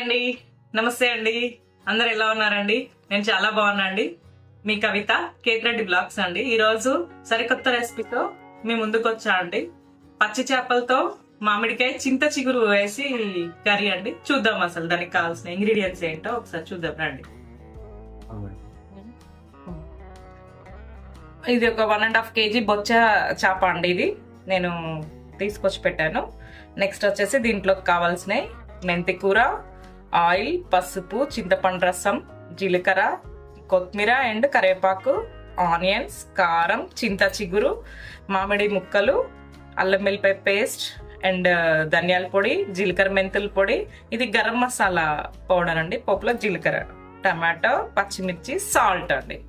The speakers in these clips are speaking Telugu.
అండి. నమస్తే అండి. అందరు ఎలా ఉన్నారండి? నేను చాలా బాగున్నా అండి. మీ కవిత కేక్ రెడ్డి బ్లాగ్స్ అండి. ఈరోజు సరికొత్త రెసిపీతో మీ ముందుకు వచ్చా అండి. పచ్చి చేపలతో మామిడికాయ చింత చిగురు వేసి కర్రీ అండి. చూద్దాం అసలు దానికి కావాల్సిన ఇంగ్రీడియంట్స్ ఏంటో ఒకసారి చూద్దాం రండి. ఇది ఒక వన్ అండ్ హాఫ్ కేజీ బొచ్చ చేప అండి ఇది. నేను తీసుకొచ్చి పెట్టాను. నెక్స్ట్ వచ్చేసి దీంట్లోకి కావాల్సినవి మెంతి కూర ఆయిల్ పసుపు చింతపండు రసం జీలకర్ర కొత్తిమీర అండ్ కరివేపాకు ఆనియన్స్ కారం చింత చిగురు మామిడి ముక్కలు అల్లం వెల్లిపాయ పేస్ట్ అండ్ ధనియాల పొడి జీలకర్ర మెంతుల పొడి. ఇది గరం మసాలా పౌడర్ అండి. పోపులో జీలకర్ర టమాటో పచ్చిమిర్చి సాల్ట్ అండి.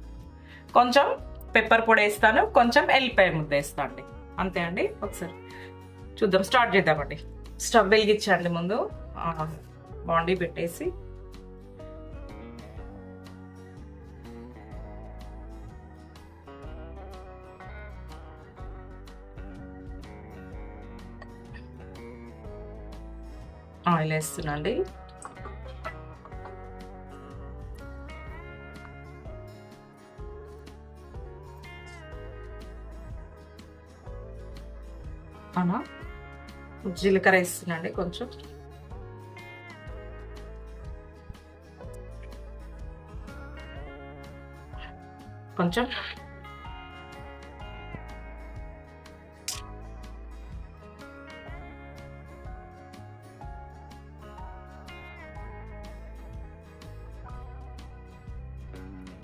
కొంచెం పెప్పర్ పొడి వేస్తాను. కొంచెం ఎల్లిపాయ ముద్ద వేస్తాను అండి. అంతే అండి. ఒకసారి చూద్దాం. స్టార్ట్ చేద్దామండి. స్టవ్ వెలిగించండి ముందు. బాండీ పెట్టేసి. ఆయిల్ వేస్తున్నాండి అవునా జీలకర్ర వేస్తున్నాండి కొంచెం. కొంచెం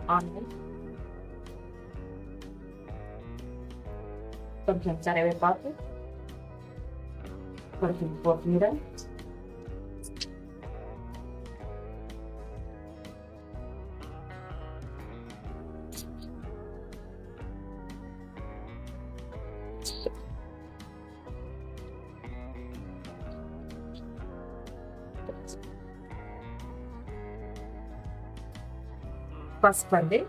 ఆనియన్ కొంచెం కరివేపాకు కొంచెం కొత్తిమీర పసుపు అండి.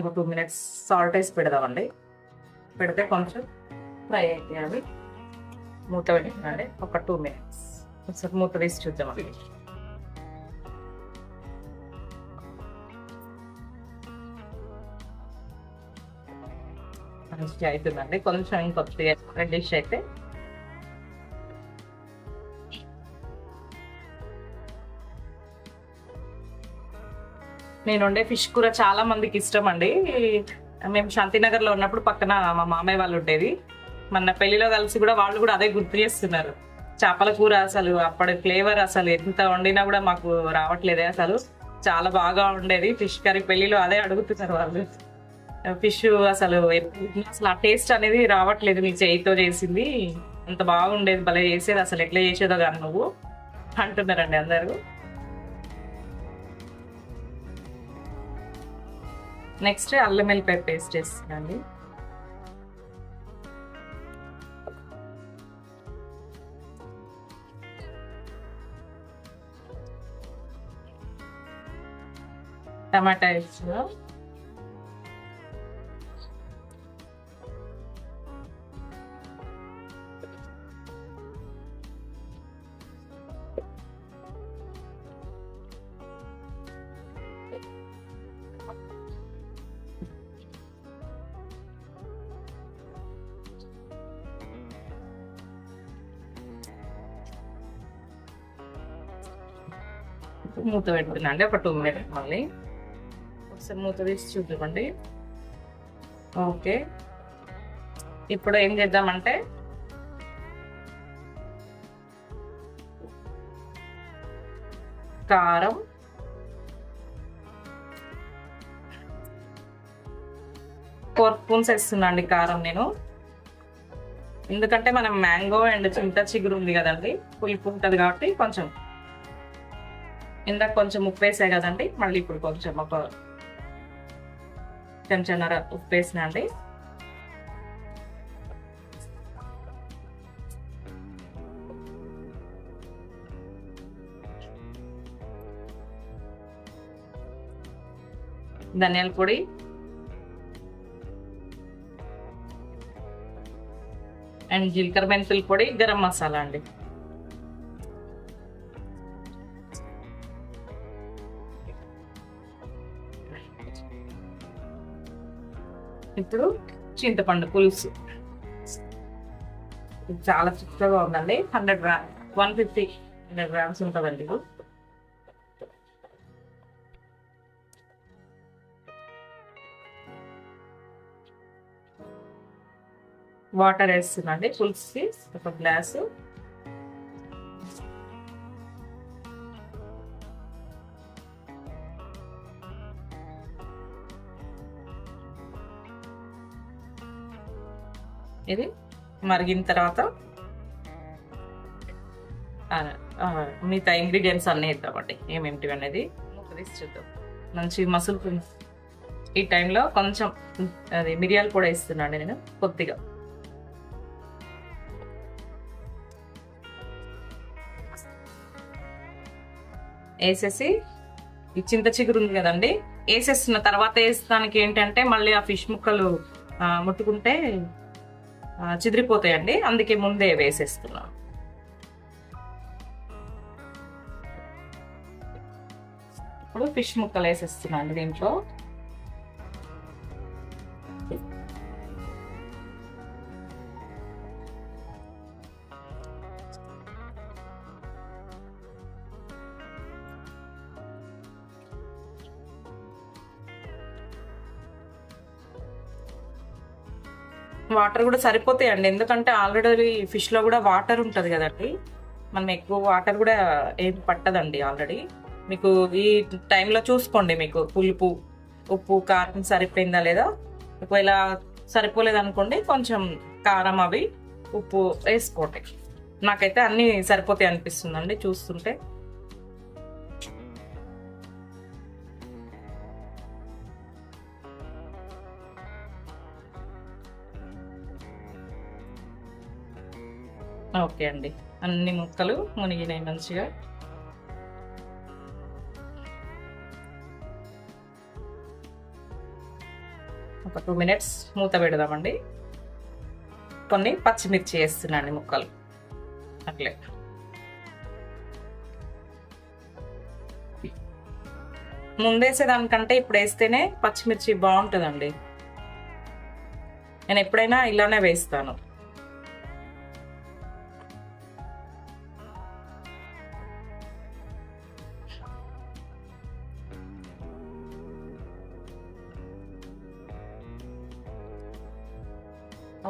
ఒక టూ మినిట్స్ సాల్ట్ వేసి పెడదామండి. పెడితే కొంచెం ఫ్రై అయితే అవి. మూత పెట్టినండి ఒక టూ మినిట్స్. ఒకసారి మూత తీసి చూద్దామండి. మంచి అవుతుందండి కొంచెం ఇంకొద్దిగా రెడ్డిష్ అయితే నేను వండే ఫిష్ కూర చాలా మందికి ఇష్టం అండి మేము శాంతినగర్లో ఉన్నప్పుడు పక్కన మా మామయ్య వాళ్ళు ఉండేది. మన పెళ్ళిలో కలిసి కూడా వాళ్ళు కూడా అదే గుర్తు చేస్తున్నారు. చేపల కూర అసలు అప్పటి ఫ్లేవర్ అసలు ఎంత వండినా కూడా మాకు రావట్లేదే అసలు. చాలా బాగా ఉండేది ఫిష్ కర్రీ పెళ్ళిలో అదే అడుగుతున్నారు వాళ్ళు. ఫిష్ అసలు ఎప్పుడు అసలు ఆ టేస్ట్ అనేది రావట్లేదు నీ చేయితో చేసింది. అంత బాగుండేది భలే చేసేది అసలు ఎట్లా చేసేదో కానీ నువ్వు. అంటున్నారండి అందరూ. నెక్స్ట్ అల్లం వెల్లిపాయ పేస్ట్ చేస్తున్నాండి టమాటా వేస్తున్నాం. మూత పెడుతున్నా అండి ఒక టూ మినిట్స్ మళ్ళీ. ఒకసారి మూత తీసి చూద్దామండి ఓకే. ఇప్పుడు ఏం చేద్దామంటే కారం ఫోర్ స్పూన్స్ వేస్తున్నా అండి కారం నేను. ఎందుకంటే మనం మ్యాంగో అండ్ చింత చిగురు ఉంది కదండి పులుపు ఉంటుంది కాబట్టి కొంచెం ఇందాక కొంచెం ఉప్పు వేసా కదండి మళ్ళీ ఇప్పుడు కొంచెం ఒక చెంచాన్నర ఉప్పు వేసిన అండి. ధనియాల పొడి. అండ్ జీలకర్ర మెంతుల పొడి గరం మసాలా అండి. ఇప్పుడు చింతపండు పులుసు. చాలా చిక్కగా ఉందండి. Hundred gram one fifty hundred grams ఉంటుందండి ఇది. వాటర్ వేస్తుందండి పులుసుకి ఒక గ్లాసు. ఇది మరిగిన తర్వాత మిగతా ఇంగ్రీడియంట్స్ అన్నీ వేద్దామండి. ఏమేమిటి అనేది తీసి చూద్దాం. మంచి మసులు ఈ టైంలో కొంచెం అది మిరియాల పొడి వేస్తున్నాండి నేను కొద్దిగా. వేసేసి ఈ చింత చిగురు ఉంది కదండి వేసేస్తున్న తర్వాత వేస్తానికి ఏంటంటే మళ్ళీ ఆ ఫిష్ ముక్కలు ముట్టుకుంటే చిదిరిపోతాయండి. అందుకే ముందే వేసేస్తున్నాను ఇప్పుడు ఫిష్ ముక్కలు వేసేస్తున్నాను దీంట్లో. వాటర్ కూడా సరిపోతాయండి. ఎందుకంటే ఆల్రెడీ ఫిష్లో కూడా వాటర్ ఉంటుంది కదండి. మనం ఎక్కువ వాటర్ కూడా ఏం పట్టదండి ఆల్రెడీ. మీకు ఈ టైంలో చూసుకోండి మీకు పులుపు ఉప్పు కారం సరిపోయిందా లేదా. ఒకవేళ సరిపోలేదు అనుకోండి కొంచెం కారం అవి ఉప్పు వేసుకోండి. నాకైతే అన్నీ సరిపోతాయి అనిపిస్తుందండి చూస్తుంటే. ఓకే అండి. అన్ని ముక్కలు మునిగినాయి మంచిగా. ఒక టూ మినిట్స్ మూత పెడదామండి. కొన్ని పచ్చిమిర్చి వేస్తున్నాండి ముక్కలు. అట్లే. ముందేసేదానికంటే ఇప్పుడు వేస్తేనే పచ్చిమిర్చి బాగుంటుందండి. నేను ఎప్పుడైనా ఇలానే వేస్తాను.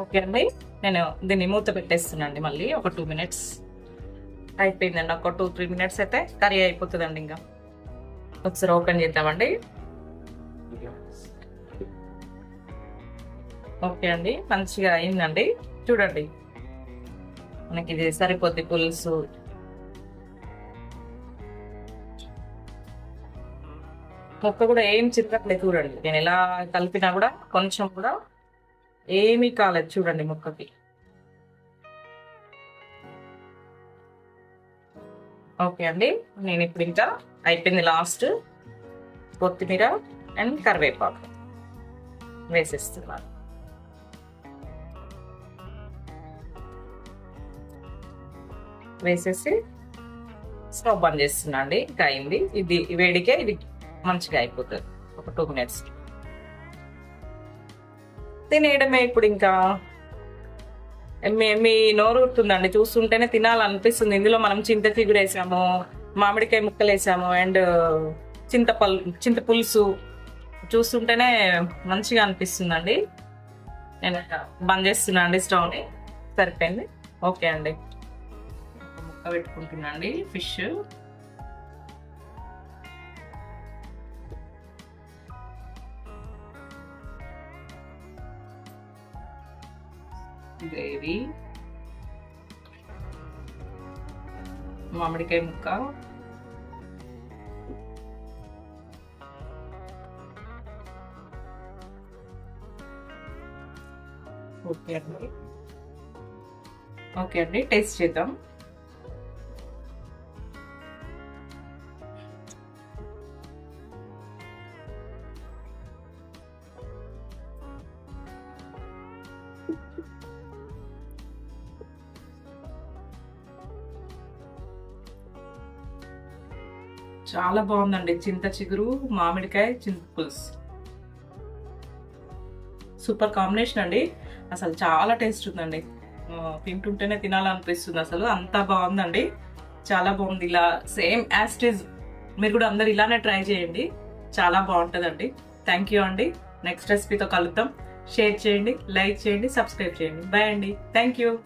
ఓకే అండి. నేను దీన్ని మూత పెట్టేస్తున్నాండి మళ్ళీ. ఒక టూ మినిట్స్ అయిపోయిందండి. ఒక టూ త్రీ మినిట్స్ అయితే కర్రీ అయిపోతుందండి ఇంకా. ఒకసారి ఓపెన్ చేద్దామండి. ఓకే అండి. మంచిగా అయిందండి. చూడండి. మనకి ఇది సరిపోద్ది పులుసు. మొక్క కూడా ఏం చిరకట్లేదు చూడండి. నేను ఎలా కలిపినా కూడా కొంచెం కూడా ఏమీ కాలేదు చూడండి మొక్కకి. ఓకే అండి నేను ఇప్పుడు ఇంకా అయిపోయింది లాస్ట్ కొత్తిమీర అండ్ కరివేపాకు వేసేస్తున్నాను. వేసేసి స్టవ్ బంద్ చేస్తున్నా అండి ఇంకా అయింది. ఇది వేడికే ఇది మంచిగా అయిపోతుంది. ఒక టూ మినిట్స్ తినేయడమే ఇప్పుడు ఇంకా. మీ మీ నోరు చూస్తుంటేనే తినాలనిపిస్తుంది. ఇందులో మనం చింత చిగురు వేసాము మామిడికాయ ముక్కలు వేసాము అండ్ చింతపల్ చింత పులుసు చూస్తుంటేనే మంచిగా అనిపిస్తుందండి. నేను బంద్ చేస్తున్నా అండి స్టవ్ని సరిపోయింది. ఓకే అండి. ముక్క పెట్టుకుంటున్నాండి ఫిష్. గ్రేవీ. మామిడికాయ ముక్క. ఓకే అండి. ఓకే అండి టేస్ట్ చేద్దాం. Thank you. చాలా బాగుందండి. చింత చిగురు మామిడికాయ చింత పులుసు. సూపర్ కాంబినేషన్ అండి. అసలు చాలా టేస్ట్ ఉందండి. తింటుంటేనే తినాలనిపిస్తుంది అసలు. అంత బాగుందండి. చాలా బాగుంది. ఇలా సేమ్ యాస్టేజ్ మీరు కూడా అందరు ఇలానే ట్రై చేయండి. చాలా బాగుంటుందండి. థ్యాంక్ యూ అండి. నెక్స్ట్ రెసిపీతో కలుద్దాం. షేర్ చేయండి లైక్ చేయండి సబ్స్క్రైబ్ చేయండి. బాయ్ అండి. Thank you.